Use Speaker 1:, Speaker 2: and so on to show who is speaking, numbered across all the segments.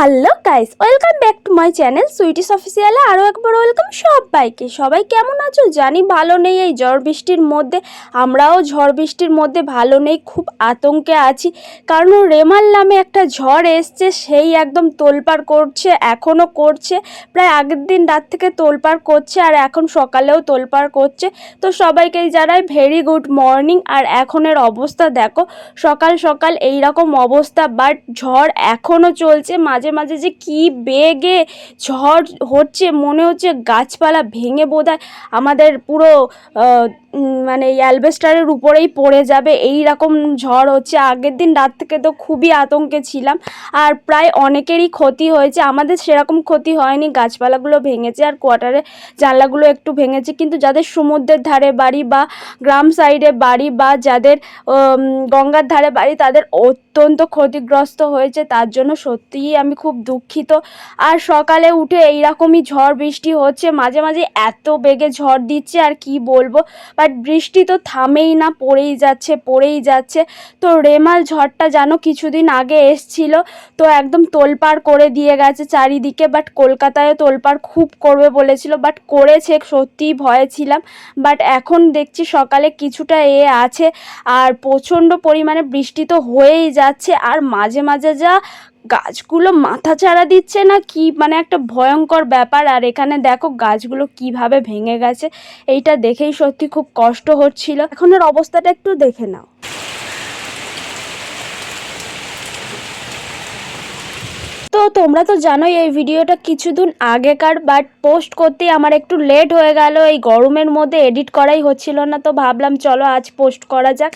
Speaker 1: Guys welcome back to my channel Sweeties অফিসিয়ালে আরও একবার welcome সবাইকে। সবাই কেমন আছো? জানি ভালো নেই এই ঝড় বৃষ্টির মধ্যে। আমরাও ঝড় বৃষ্টির মধ্যে ভালো নেই, খুব আতঙ্কে আছি। কারণ রেমাল নামে একটা ঝড় এসছে, সেই একদম তোলপাড় করছে এখনও করছে। প্রায় আগের দিন রাত থেকে তোলপাড় করছে আর এখন সকালেও তোলপাড় করছে। তো সবাইকেই জানাই ভেরি গুড মর্নিং আর এখনের অবস্থা দেখো, সকাল সকাল এই রকম অবস্থা বাট ঝড় এখনও চলছে। মাঝে মাঝে মাঝে যে কি বেগে ঝড় হচ্ছে মনে হচ্ছে গাছপালা ভেঙে বোধহয় আমাদের পুরো মানে অ্যালবেস্টারের উপরেই পড়ে যাবে। এই রকম ঝড় হচ্ছে। আগের দিন রাত থেকে তো খুবই আতঙ্কে ছিলাম। আর প্রায় অনেকেরই ক্ষতি হয়েছে। আমাদের সেরকম ক্ষতি হয়নি। গাছপালাগুলো ভেঙেছে আর কোয়ার্টারে জানলাগুলো একটু ভেঙেছে। কিন্তু যাদের সমুদ্রের ধারে বাড়ি বা গ্রাম সাইডে বাড়ি বা যাদের গঙ্গার ধারে বাড়ি, তাদের অত্যন্ত ক্ষতিগ্রস্ত হয়েছে। তার জন্য সত্যিই আমি খুব দুঃখিত। আর সকালে উঠে এইরকমই ঝড় বৃষ্টি হচ্ছে। মাঝে মাঝে এত বেগে ঝড় দিচ্ছে। আর কি বলব? বাট বৃষ্টি তো থামেই না, পড়েই যাচ্ছে পড়েই যাচ্ছে। তো রেমাল ঝড়টা জানো কিছুদিন আগে এসছিল, তো একদম তোলপাড় করে দিয়ে গেছে চারিদিকে, বাট কলকাতায় তোলপাড় খুব করবে বলেছিল, বাট করেছে, সত্যিই ভয়ে ছিলাম। বাট এখন দেখছি সকালে কিছুটা এ আছে, আর প্রচণ্ড পরিমাণে বৃষ্টি তো হয়েই যাচ্ছে, আর মাঝে মাঝে যা গাছগুলো মাথা চাড়া দিচ্ছে না? কি মানে একটা ভয়ঙ্কর ব্যাপার। আর এখানে দেখো গাছগুলো কীভাবে ভেঙে গেছে। এইটা দেখেই সত্যি খুব কষ্ট হচ্ছিল। এখনের অবস্থাটা একটু দেখে নাও। তো তোমরা তো জানোই এই ভিডিওটা কিছুদিন আগেকার বাট পোস্ট করতেই আমার একটু লেট হয়ে গেল। এই গরমের মধ্যে এডিট করাই হচ্ছিল না, তো ভাবলাম চলো আজ পোস্ট করা যাক।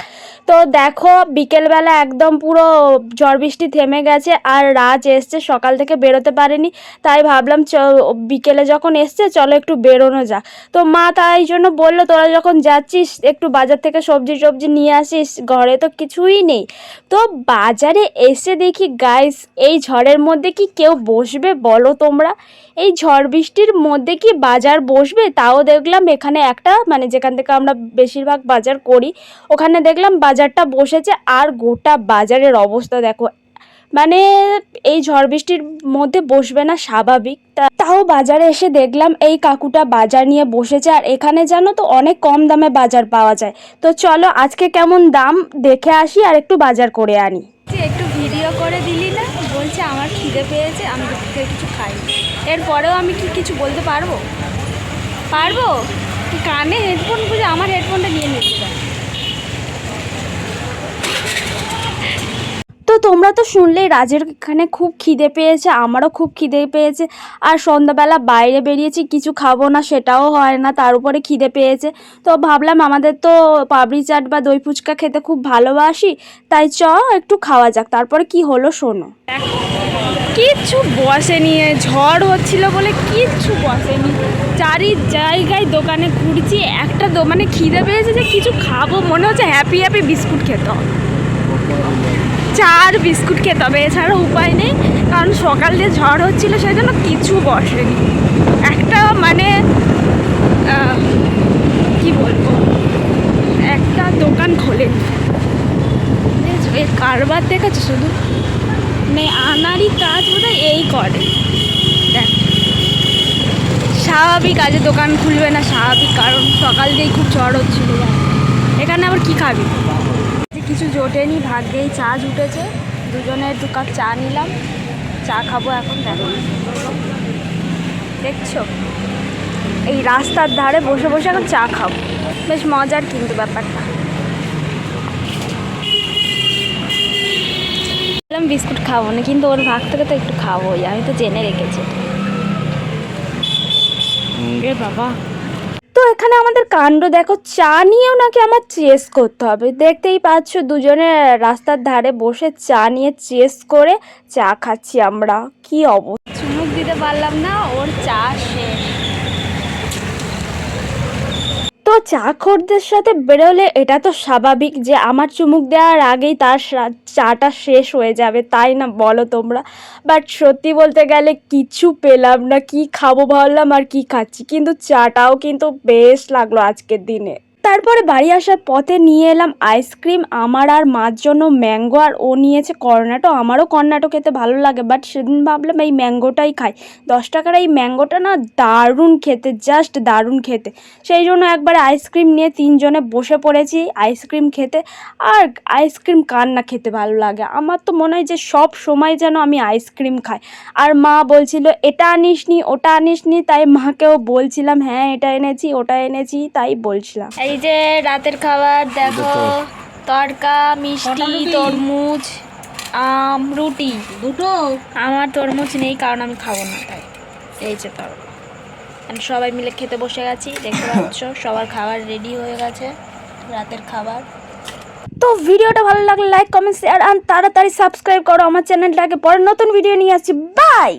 Speaker 1: তো দেখো, বিকেলবেলা একদম পুরো ঝড় বৃষ্টি থেমে গেছে, আর রাজ এসছে, সকাল থেকে বেরোতে পারেনি। তাই ভাবলাম চ, বিকেলে যখন এসছে, চলো একটু বেরোনো যাক। তো মা তাই জন্য বলল, তোরা যখন যাচ্ছিস, একটু বাজার থেকে সবজি টবজি নিয়ে আসিস, ঘরে তো কিছুই নেই। তো বাজারে এসে দেখি গাইস এই ঝড়ের মধ্যে কি কেউ বসবে বলো তোমরা? এই ঝড় বৃষ্টির মধ্যে কি বাজার বসবে? তাও দেখলাম এখানে একটা মানে যেখান থেকে আমরা বেশিরভাগ বাজার করি, ওখানে দেখলাম বাজারটা বসেছে আর গোটা বাজারের অবস্থা দেখো। মানে এই ঝড় বৃষ্টির মধ্যে বসবে না, স্বাভাবিক। তাও বাজারে এসে দেখলাম এই কাকুটা বাজার নিয়ে বসেছে আর এখানে জানো তো অনেক কম দামে বাজার পাওয়া যায়। তো চলো আজকে কেমন দাম দেখে আসি আর একটু বাজার করে আনি।
Speaker 2: একটু ভিডিও করে দিলি খিদে পেয়েছে আমি দুপুর কিছু খাই এরপরেও আমি কি কিছু বলতে পারব? পারব? তুই কানে হেডফোন বুঝে আমার হেডফোনটা নিয়ে নিতে
Speaker 1: তো তোমরা তো শুনলেই রাজের এখানে খুব খিদে পেয়েছে আমারও খুব খিদে পেয়েছে আর সন্ধ্যাবেলা বাইরে বেরিয়েছি কিছু খাব না সেটাও হয় না তার উপরে খিদে পেয়েছে। তো ভাবলাম আমাদের তো পাবড়ি চাট বা দই ফুচকা খেতে খুব ভালোবাসি তাই চ একটু খাওয়া যাক তারপরে কি হলো শোনো।
Speaker 2: কিচ্ছু বসেনি ঝড় হচ্ছিল বলে কিচ্ছু বসেনি চারি জায়গায় দোকানে ঘুরছি, একটা মানে খিদে পেয়েছে যে কিছু খাব, মনে হচ্ছে হ্যাপি হ্যাপি বিস্কুট খেতে হবে। চার বিস্কুট খেতে হবে, এছাড়া উপায় নেই, কারণ সকাল দিয়ে ঝড় হচ্ছিল সেই জন্য কিছু বসেনি। একটা মানে কি বলব, একটা দোকান খোলেনি। কারবার দেখেছ শুধু। মানে আনারই কাজ বোধ এই করে। দেখ, স্বাভাবিক আজ দোকান খুলবে না, স্বাভাবিক, কারণ সকাল দিয়েই খুব ঝড় হচ্ছিল এখানে আবার কি খাবি? কিছু জোটেনি, ভাগ্যেই চা জুটেছে। দুজনের দু কাপ চা নিলাম। চা খাব এখন, দেখো। দেখছ? এই রাস্তার ধারে বসে বসে এখন চা খাব। বেশ মজার কিন্তু ব্যাপারটা। বললাম বিস্কুট খাব না কিন্তু ওর ভাগ থেকে তো একটু খাবোই আমি তো জেনে রেখেছি এ বাবা।
Speaker 1: তো এখানে আমাদের কাণ্ড দেখো চা নিয়েও নাকি আমার চেস করতে হবে। দেখতেই পাচ্ছ দুজনে রাস্তার ধারে বসে চা নিয়ে চেস করে চা খাচ্ছি আমরা। কি অবস্থা
Speaker 2: চুমুক দিতে পারলাম না ওর চা শেষ।
Speaker 1: তো চা খোরদের সাথে বেরোলে এটা তো স্বাভাবিক যে আমার চুমুক দেওয়ার আগেই তার চাটা শেষ হয়ে যাবে, তাই না বলো তোমরা? বাট সত্যি বলতে গেলে কিছু পেলাম না, কি খাব ভাবলাম আর কি খাচ্ছি। কিন্তু চাটাও কিন্তু বেশ লাগল আজকের দিনে। তারপরে বাড়ি আসার পথে নিয়ে এলাম আইসক্রিম, আমার আর মার জন্য ম্যাঙ্গো আর ও নিয়েছে কর্নাটো। আমারও কর্নাটো খেতে ভালো লাগে বাট সেদিন ভাবলাম এই ম্যাঙ্গোটাই খাই। দশ টাকার এই ম্যাঙ্গোটা না দারুণ খেতে জাস্ট দারুণ খেতে। সেই জন্য একবার আইসক্রিম নিয়ে তিনজনে বসে পড়েছি আইসক্রিম খেতে। আর আইসক্রিম কার না খেতে ভালো লাগে? আমার তো মনে হয় যে সব সময় যেন আমি আইসক্রিম খাই। আর মা বলছিল, এটা আনিস নি ওটা আনিস নি তাই মাকেও বলছিলাম হ্যাঁ এটা এনেছি, ওটা এনেছি। তাই বলছিলাম।
Speaker 2: এই যে রাতের খাবার দেখো তড়কা মিষ্টি তরমুজ আম রুটি।
Speaker 3: দুটো?
Speaker 2: আমার তরমুজ নেই কারণ আমি খাব না তাই। এই যে তর আর সবাই মিলে খেতে বসে গেছি দেখতে পাচ্ছ সবার খাবার রেডি হয়ে গেছে রাতের খাবার।
Speaker 1: তো ভিডিওটা ভালো লাগলে লাইক কমেন্ট শেয়ার আর তাড়াতাড়ি সাবস্ক্রাইব করো। আমার চ্যানেলটাকে পরে নতুন ভিডিও নিয়ে আসছি। বাই